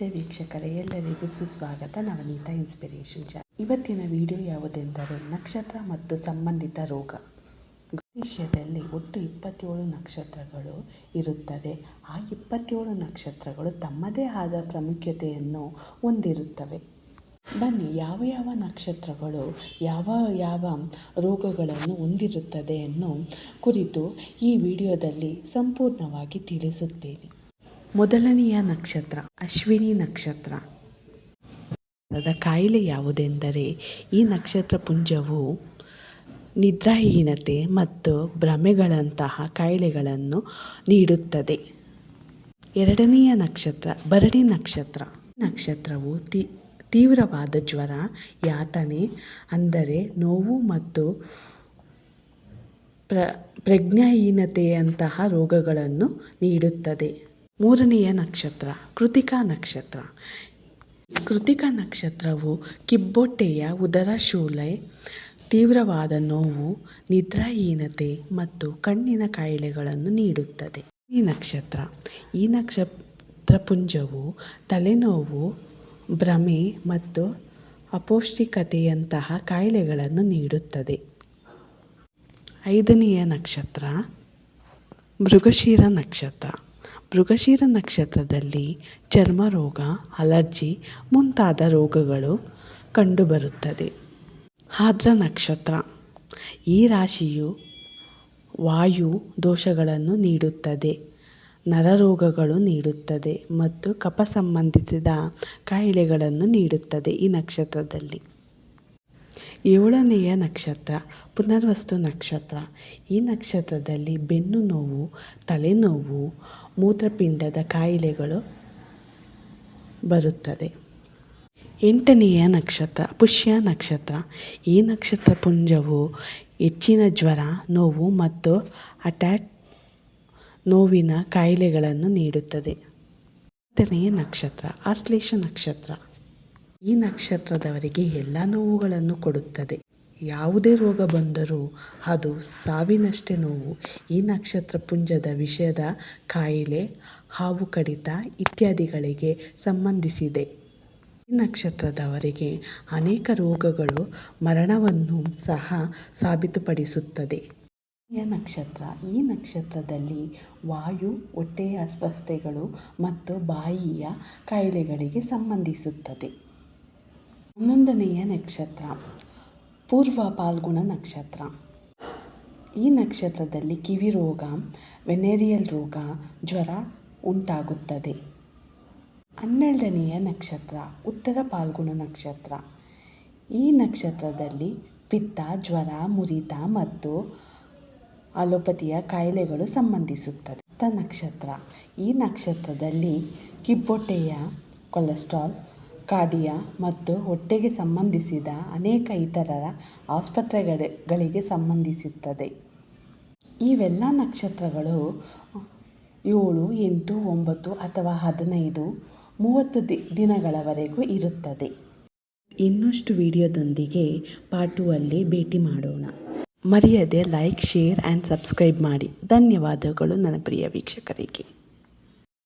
ನಮಸ್ತೆ ವೀಕ್ಷಕರೇ, ಎಲ್ಲರಿಗೂ ಸುಸ್ವಾಗತ ನವನೀತ ಇನ್ಸ್ಪಿರೇಷನ್ ಚಾನಲ್ ಇವತ್ತಿನ ವಿಡಿಯೋ ಯಾವುದೆಂದರೆ ನಕ್ಷತ್ರ ಮತ್ತು ಸಂಬಂಧಿತ ರೋಗ. ಭವಿಷ್ಯದಲ್ಲಿ ಒಟ್ಟು ಇಪ್ಪತ್ತೇಳು ನಕ್ಷತ್ರಗಳು ಇರುತ್ತದೆ ಆ ಇಪ್ಪತ್ತೇಳು ನಕ್ಷತ್ರಗಳು ತಮ್ಮದೇ ಆದ ಪ್ರಾಮುಖ್ಯತೆಯನ್ನು ಹೊಂದಿರುತ್ತವೆ. ಬನ್ನಿ, ಯಾವ ಯಾವ ನಕ್ಷತ್ರಗಳು ಯಾವ ಯಾವ ರೋಗಗಳನ್ನು ಹೊಂದಿರುತ್ತದೆ ಅನ್ನೋ ಕುರಿತು ಈ ವಿಡಿಯೋದಲ್ಲಿ ಸಂಪೂರ್ಣವಾಗಿ ತಿಳಿಸುತ್ತೇನೆ. ಮೊದಲನೆಯ ನಕ್ಷತ್ರ, ಅಶ್ವಿನಿ ನಕ್ಷತ್ರ. ಕಾಯಿಲೆ ಯಾವುದೆಂದರೆ, ಈ ನಕ್ಷತ್ರ ಪುಂಜವು ನಿದ್ರಾಹೀನತೆ ಮತ್ತು ಭ್ರಮೆಗಳಂತಹ ಕಾಯಿಲೆಗಳನ್ನು ನೀಡುತ್ತದೆ. ಎರಡನೆಯ ನಕ್ಷತ್ರ, ಭರಣಿ ನಕ್ಷತ್ರ. ನಕ್ಷತ್ರವು ತಿ, ತೀವ್ರವಾದ ಜ್ವರ, ಯಾತನೆ, ಅಂದರೆ ನೋವು ಮತ್ತು ಪ್ರ, ಪ್ರಜ್ಞಾಹೀನತೆಯಂತಹ ರೋಗಗಳನ್ನು ನೀಡುತ್ತದೆ. ಮೂರನೆಯ ನಕ್ಷತ್ರ, ಕೃತಿಕಾ ನಕ್ಷತ್ರ. ಕೃತಿಕಾ ನಕ್ಷತ್ರವು ಕಿಬ್ಬೊಟ್ಟೆಯ ಉದರಶೂಲೆ ತೀವ್ರವಾದ ನೋವು, ನಿದ್ರಾಹೀನತೆ ಮತ್ತು ಕಣ್ಣಿನ ಕಾಯಿಲೆಗಳನ್ನು ನೀಡುತ್ತದೆ. ಈ ನಕ್ಷತ್ರ ಈ ನಕ್ಷತ್ರ ಪುಂಜವು ತಲೆನೋವು, ಭ್ರಮೆ ಮತ್ತು ಅಪೌಷ್ಟಿಕತೆಯಂತಹ ಕಾಯಿಲೆಗಳನ್ನು ನೀಡುತ್ತದೆ. ಐದನೆಯ ನಕ್ಷತ್ರ, ಮೃಗಶಿರ ನಕ್ಷತ್ರ. ಮೃಗಶಿರ ನಕ್ಷತ್ರದಲ್ಲಿ ಚರ್ಮರೋಗ, ಅಲರ್ಜಿ ಮುಂತಾದ ರೋಗಗಳು ಕಂಡುಬರುತ್ತದೆ. ಆರ್ದ್ರ ನಕ್ಷತ್ರ. ಈ ರಾಶಿಯು ವಾಯು ದೋಷಗಳನ್ನು ನೀಡುತ್ತದೆ, ನರರೋಗಗಳು ನೀಡುತ್ತದೆ ಮತ್ತು ಕಪ ಸಂಬಂಧಿಸಿದ ಕಾಯಿಲೆಗಳನ್ನು ನೀಡುತ್ತದೆ ಈ ನಕ್ಷತ್ರದಲ್ಲಿ. ಏಳನೆಯ ನಕ್ಷತ್ರ, ಪುನರ್ವಸ್ತು ನಕ್ಷತ್ರ. ಈ ನಕ್ಷತ್ರದಲ್ಲಿ ಬೆನ್ನು ನೋವು, ತಲೆನೋವು, ಮೂತ್ರಪಿಂಡದ ಕಾಯಿಲೆಗಳು ಬರುತ್ತದೆ. ಎಂಟನೆಯ ನಕ್ಷತ್ರ, ಪುಷ್ಯ ನಕ್ಷತ್ರ. ಈ ನಕ್ಷತ್ರ ಪುಂಜವು ಹೆಚ್ಚಿನ ಜ್ವರ, ನೋವು ಮತ್ತು ಅಟ್ಯಾಕ್ ನೋವಿನ ಕಾಯಿಲೆಗಳನ್ನು ನೀಡುತ್ತದೆ. ಹತ್ತನೆಯ ನಕ್ಷತ್ರ ಆಶ್ಲೇಷ ನಕ್ಷತ್ರ. ಈ ನಕ್ಷತ್ರದವರಿಗೆ ಎಲ್ಲ ನೋವುಗಳನ್ನು ಕೊಡುತ್ತದೆ. ಯಾವುದೇ ರೋಗ ಬಂದರೂ ಅದು ಸಾವಿನಷ್ಟೇ ನೋವು. ಈ ನಕ್ಷತ್ರ ಪುಂಜದ ವಿಷದ ಕಾಯಿಲೆ, ಹಾವು ಕಡಿತ ಇತ್ಯಾದಿಗಳಿಗೆ ಸಂಬಂಧಿಸಿದೆ. ಈ ನಕ್ಷತ್ರದವರಿಗೆ ಅನೇಕ ರೋಗಗಳು ಮರಣವನ್ನು ಸಹ ಸಾಬೀತುಪಡಿಸುತ್ತದೆ. ನಕ್ಷತ್ರ, ಈ ನಕ್ಷತ್ರದಲ್ಲಿ ವಾಯು, ಹೊಟ್ಟೆಯ ಅಸ್ವಸ್ಥತೆಗಳು ಮತ್ತು ಬಾಯಿಯ ಕಾಯಿಲೆಗಳಿಗೆ ಸಂಬಂಧಿಸುತ್ತದೆ. ಹನ್ನೊಂದನೆಯ ನಕ್ಷತ್ರ, ಪೂರ್ವ ಪಾಲ್ಗುಣ ನಕ್ಷತ್ರ. ಈ ನಕ್ಷತ್ರದಲ್ಲಿ ಕಿವಿ ರೋಗ, ವೆನೇರಿಯಲ್ ರೋಗ, ಜ್ವರ ಉಂಟಾಗುತ್ತದೆ. ಹನ್ನೆರಡನೆಯ ನಕ್ಷತ್ರ, ಉತ್ತರ ಪಾಲ್ಗುಣ ನಕ್ಷತ್ರ. ಈ ನಕ್ಷತ್ರದಲ್ಲಿ ಪಿತ್ತ ಜ್ವರ, ಮುರಿತ ಮತ್ತು ಅಲೋಪತಿಯ ಕಾಯಿಲೆಗಳು ಸಂಬಂಧಿಸುತ್ತದೆ ನಕ್ಷತ್ರ, ಈ ನಕ್ಷತ್ರದಲ್ಲಿ ಕಿಬ್ಬೊಟ್ಟೆಯ ಕೊಲೆಸ್ಟ್ರಾಲ್ ಕಾರ್ಡಿಯಾ ಮತ್ತು ಹೊಟ್ಟೆಗೆ ಸಂಬಂಧಿಸಿದ ಅನೇಕ ಇತರರ ಆಸ್ಪತ್ರೆಗಳಿಗೆ ಸಂಬಂಧಿಸುತ್ತದೆ. ಇವೆಲ್ಲ ನಕ್ಷತ್ರಗಳು ಏಳು, ಎಂಟು, ಒಂಬತ್ತು ಅಥವಾ ಹದಿನೈದು, ಮೂವತ್ತು ದಿ, ದಿನಗಳವರೆಗೂ ಇರುತ್ತದೆ. ಇನ್ನಷ್ಟು ವಿಡಿಯೋದೊಂದಿಗೆ ಅಲ್ಲಿ ಭೇಟಿ ಮಾಡೋಣ. ಮರೆಯದೆ ಲೈಕ್, ಶೇರ್ ಆ್ಯಂಡ್ ಸಬ್ಸ್ಕ್ರೈಬ್ ಮಾಡಿ. ಧನ್ಯವಾದಗಳು ನನ್ನ ಪ್ರಿಯ ವೀಕ್ಷಕರಿಗೆ.